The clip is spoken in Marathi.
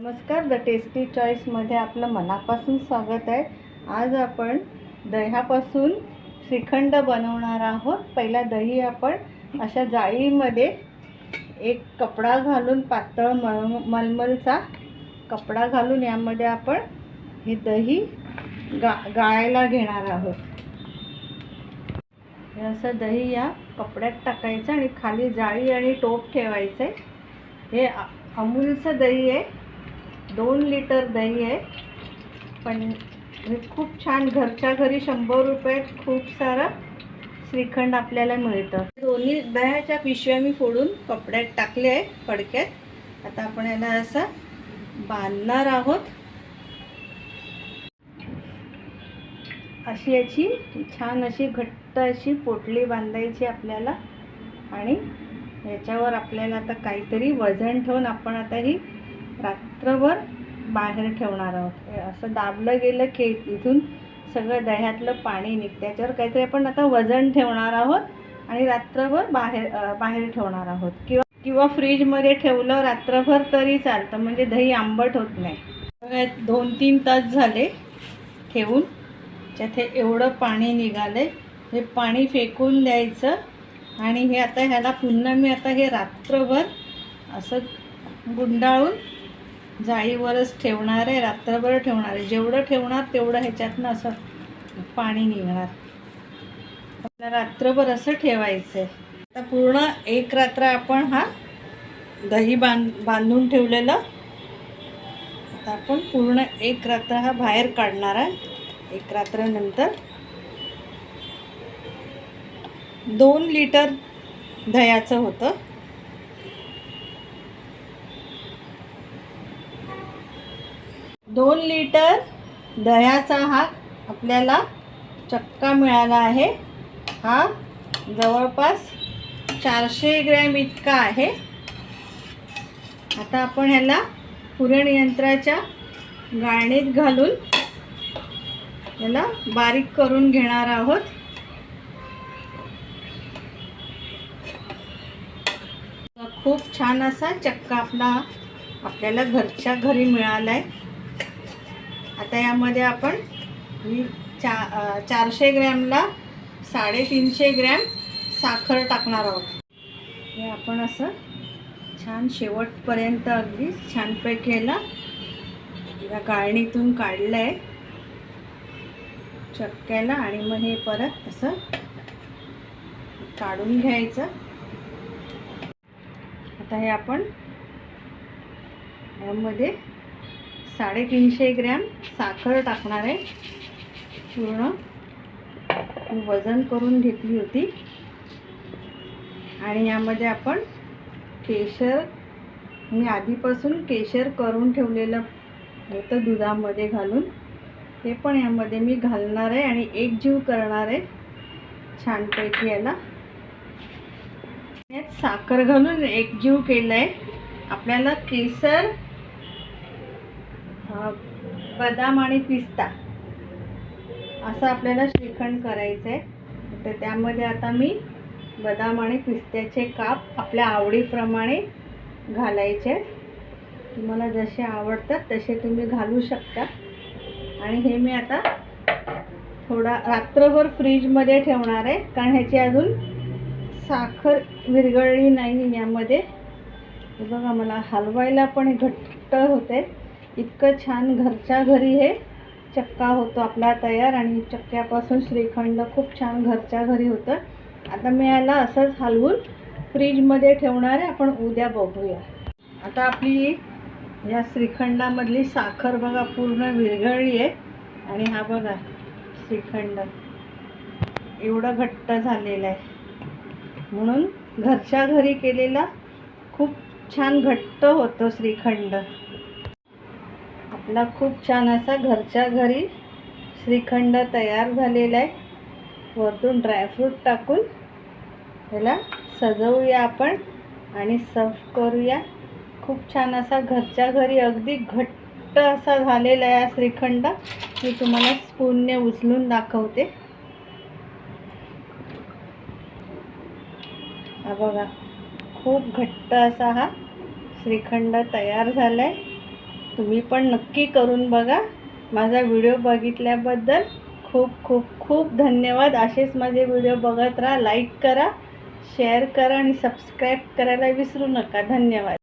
नमस्कार द टेस्टी चॉईसमध्ये आपलं मनापासून स्वागत आहे. आज आपण दह्यापासून श्रीखंड बनवणार आहोत. पहिला दही आपण अशा जाळीमध्ये एक कपडा घालून पातळ मल मलमलचा कपडा घालून यामध्ये आपण हे दही गा गाळायला घेणार आहोत. हे असं दही या कपड्यात टाकायचं आणि खाली जाळी आणि टोप ठेवायचं आहे हे अमूलचं दही आहे. दोन लिटर दही आहे. पण हे खूप छान घरच्या घरी शंभर रुपयात खूप सारं श्रीखंड आपल्याला मिळतं. दोन्ही दह्याच्या पिशव्या मी फोडून कपड्यात टाकले आहे फडक्यात आता आपण याला असं बांधणार आहोत. अशी याची छान अशी घट्ट अशी पोटली बांधायची आपल्याला. आणि याच्यावर आपल्याला आता काहीतरी वजन ठेवून आपण आता ही रात्रभर बाहेर ठेवणार आहोत. असं दाबलं गेलं की इथून सगळं दह्यातलं पाणी निघतं त्याच्यावर काहीतरी आपण आता वजन ठेवणार आहोत आणि रात्रभर बाहेर बाहेर ठेवणार आहोत. किंवा किंवा फ्रीजमध्ये ठेवलं रात्रभर तरी चालतं म्हणजे दही आंबट होत नाही. दोन तीन तास झाले ठेवून. त्यात हे एवढं पाणी निघालं हे पाणी फेकून द्यायचं आणि हे आता ह्याला पुन्हा मी आता हे रात्रभर असं गुंडाळून जाळीवरच ठेवणार आहे रात्रभर ठेवणार आहे. जेवढं ठेवणार तेवढं ह्याच्यातनं असं पाणी निघणार. आपल्याला रात्रभर असं ठेवायचं आहे आता पूर्ण एक रात्र आपण हा दही बांध बांधून ठेवलेलं. आता आपण पूर्ण एक रात्र हा बाहेर काढणार आहे. एक रात्रनंतर दोन लिटर दह्याचं होतं. दोन लिटर दह्याचा हा आपल्याला चक्का मिळाला आहे. हा जवळपास चारशे ग्रॅम इतका आहे. आता आपण ह्याला पुरण यंत्राच्या गाळणीत घालून याला बारीक करून घेणार आहोत. खूप छान असा चक्का आपला आपल्याला घरच्या घरी मिळाला आहे आता यामध्ये आपण मी चा चारशे ग्रॅमला साडेतीनशे ग्रॅम साखर टाकणार आहोत. हे आपण असं छान शेवटपर्यंत अगदी छानपैकी याला या गाळणीतून काढलं आहे चक्क्याला आणि मग हे परत असं काढून घ्यायचं. आता हे आपण यामध्ये साडेतीनशे ग्रॅम साखर टाकणार आहे. पूर्ण. वजन करून घेतली होती. आणि यामध्ये आपण केशर मी आधीपासून केशर करून ठेवलेलं होतं दुधामध्ये घालून. ते पण यामध्ये मी घालणार आहे आणि एक जीव करणार आहे. छानपैकी याला. यात साखर घालून एक जीव केलं आहे आपल्याला केसर बदाम आणि पिस्ता. असं आपल्याला श्रीखंड करायचं आहे तर त्यामध्ये आता मी बदाम आणि पिस्त्याचे काप आपल्या आवडीप्रमाणे घालायचे. तुम्हाला जसे आवडतात तसे तुम्ही घालू शकता. आणि हे मी आता थोडा रात्रभर फ्रीजमध्ये ठेवणार आहे. कारण ह्याची अजून साखर विरघळली नाही यामध्ये. बघा मला हलवायला पण घट्ट होते इतकं छान घरच्या घरी हे चक्का होतो आपला तयार आणि चक्क्यापासून श्रीखंड खूप छान घरच्या घरी होतं. आता मी याला असंच हलवून फ्रीजमध्ये ठेवणार आहे. आपण उद्या बघूया. आता आपली या श्रीखंडामधली साखर बघा पूर्ण विरघळली आहे. आणि हा बघा श्रीखंड. एवढं घट्ट झालेलं आहे. म्हणून घरच्या घरी केलेला खूप छान घट्ट होतो श्रीखंड. आपला खूप छान असा घरच्या घरी श्रीखंड तयार झालेला आहे. वरतून ड्रायफ्रूट टाकून ह्याला सजवूया आपण आणि सर्व करूया. खूप छान असा घरच्या घरी अगदी घट्ट असा झालेला आहे हा श्रीखंड. मी तुम्हाला स्पूनने उचलून दाखवते. हा बघा खूप घट्ट असा हा श्रीखंड तयार झाला आहे तुम्ही पण नक्की करून बघा. माझा व्हिडिओ बघितल्याबद्दल खूप खूप खूप धन्यवाद. असेच माझे व्हिडिओ बघत राहा लाईक करा शेअर करा आणि सबस्क्राईब करायला विसरू नका. धन्यवाद.